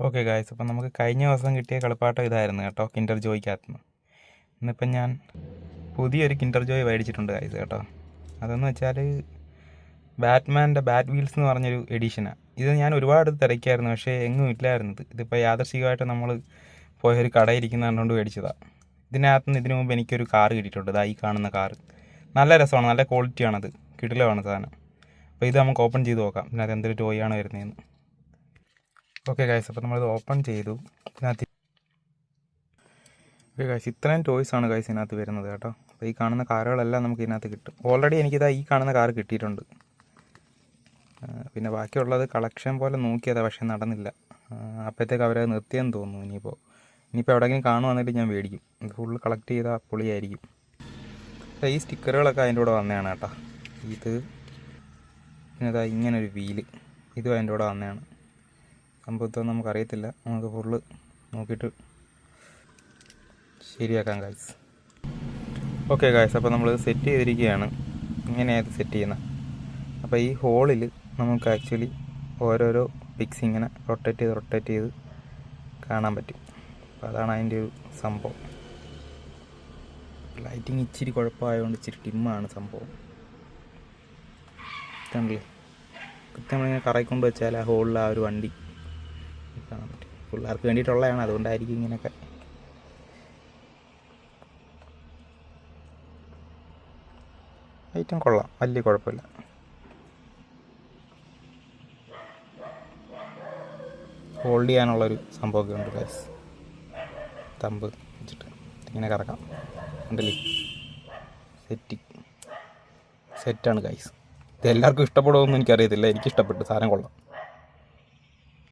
Okay guys അപ്പം നമുക്ക് കഴിഞ്ഞ ദിവസം കിട്ടിയ കളിപ്പാട്ടം ഇതായിരുന്നു കേട്ടോ കിൻഡർ ജോയ്ക്കകത്ത് നിന്ന് ഇന്നിപ്പം ഞാൻ പുതിയൊരു കിൻഡർ ജോയ് മേടിച്ചിട്ടുണ്ട് ഗായ്സ് കേട്ടോ. അതെന്ന് വെച്ചാൽ ബാറ്റ്മാന്റെ ബാറ്റ് വീൽസ് എന്ന് പറഞ്ഞൊരു എഡിഷനാണ് ഇത് ഞാൻ ഒരുപാട് തിരക്കായിരുന്നു പക്ഷേ എങ്ങും ഇല്ലായിരുന്നത്. ഇത് ഇതിപ്പോൾ യാദർശികമായിട്ട് നമ്മൾ പോയൊരു കടയിരിക്കുന്ന കണ്ടുകൊണ്ട് മേടിച്ചതാണ് ഇതിനകത്ത് നിന്ന് ഇതിനു മുമ്പ് എനിക്കൊരു കാറ് കിട്ടിയിട്ടുണ്ട് ഇതാ ഈ കാണുന്ന കാറ് നല്ല രസമാണ് നല്ല ക്വാളിറ്റിയാണത് കിടിലമാണ് സാധനം. അപ്പോൾ ഇത് നമുക്ക് ഓപ്പൺ ചെയ്ത് നോക്കാം. ഇതിനകത്ത് എന്തൊരു ടോയാണ് വരുന്നതെന്ന്. ഓക്കെ ഗൈസ് അപ്പോൾ നമ്മളിത് ഓപ്പൺ ചെയ്തു. ഇതിനകത്ത് ഓക്കെ ഗൈസ് ഇത്രയും ടോയ്സ് ആണ് ഗൈസ് ഇതിനകത്ത് വരുന്നത് കേട്ടോ. അപ്പോൾ ഈ കാണുന്ന കാറുകളെല്ലാം നമുക്ക് ഇതിനകത്ത് കിട്ടും. ഓൾറെഡി എനിക്കിതാ ഈ കാണുന്ന കാർ കിട്ടിയിട്ടുണ്ട്. പിന്നെ ബാക്കിയുള്ളത് കളക്ഷൻ പോലെ നോക്കിയത് പക്ഷേ നടന്നില്ല. അപ്പോഴത്തേക്ക് അവരത് നിർത്തിയെന്ന് തോന്നുന്നു ഇനിയിപ്പോൾ ഇനിയിപ്പോൾ എവിടെയെങ്കിലും കാണുവാണെങ്കിൽ ഞാൻ മേടിക്കും. ഇത് ഫുള്ള് കളക്ട് ചെയ്താൽ പൊളിയായിരിക്കും. ഈ സ്റ്റിക്കറുകളൊക്കെ അതിന്റെ കൂടെ വന്നതാണ് കേട്ടോ. ഇത് പിന്നെ ഇതാ ഇങ്ങനൊരു വീൽ ഇതും അതിന്റെ കൂടെ വന്നതാണ്. സംഭവത്തൊന്നും നമുക്കറിയത്തില്ല. നമുക്ക് ഫുള്ള് നോക്കിയിട്ട് ശരിയാക്കാം ഗായ്സ് ഓക്കെ ഗായ്സ് അപ്പോൾ നമ്മൾ സെറ്റ് ചെയ്തിരിക്കുകയാണ്. ഇങ്ങനെയാണ് സെറ്റ് ചെയ്യുന്നത് അപ്പോൾ ഈ ഹോളിൽ നമുക്ക് ആക്ച്വലി ഓരോരോ പിക്സ് ഇങ്ങനെ റൊട്ടേറ്റ് ചെയ്ത് റൊട്ടേറ്റ് ചെയ്ത് കാണാൻ പറ്റും. അപ്പോൾ അതാണ് അതിന്റെ ഒരു സംഭവം. ലൈറ്റിങ് ഇച്ചിരി കുഴപ്പമായതുകൊണ്ട് ഇച്ചിരി ടിമ്മാണ് സംഭവം. കണ്ടില്ലേ? കൃത്യമായി കറയിക്കൊണ്ട് വെച്ചാൽ ആ ഹോളിൽ ആ ഒരു വണ്ടി കാണാൻ പറ്റും. പിള്ളേർക്ക് വേണ്ടിയിട്ടുള്ളതാണ് അതുകൊണ്ടായിരിക്കും ഇങ്ങനെയൊക്കെ. ഐറ്റം കൊള്ളാം വലിയ കുഴപ്പമില്ല. ഹോൾഡ് ചെയ്യാനുള്ളൊരു സംഭവമൊക്കെ ഉണ്ട് ഗൈസ് തമ്പ് വെച്ചിട്ട്. ഇങ്ങനെ കറക്കാം. ഉണ്ടല്ലേ സെറ്റ് സെറ്റാണ് ഗൈസ് ഇത് എല്ലാവർക്കും ഇഷ്ടപ്പെടുമെന്ന് എനിക്കറിയത്തില്ല. എനിക്ക് ഇഷ്ടപ്പെട്ടു സാധനം കൊള്ളാം.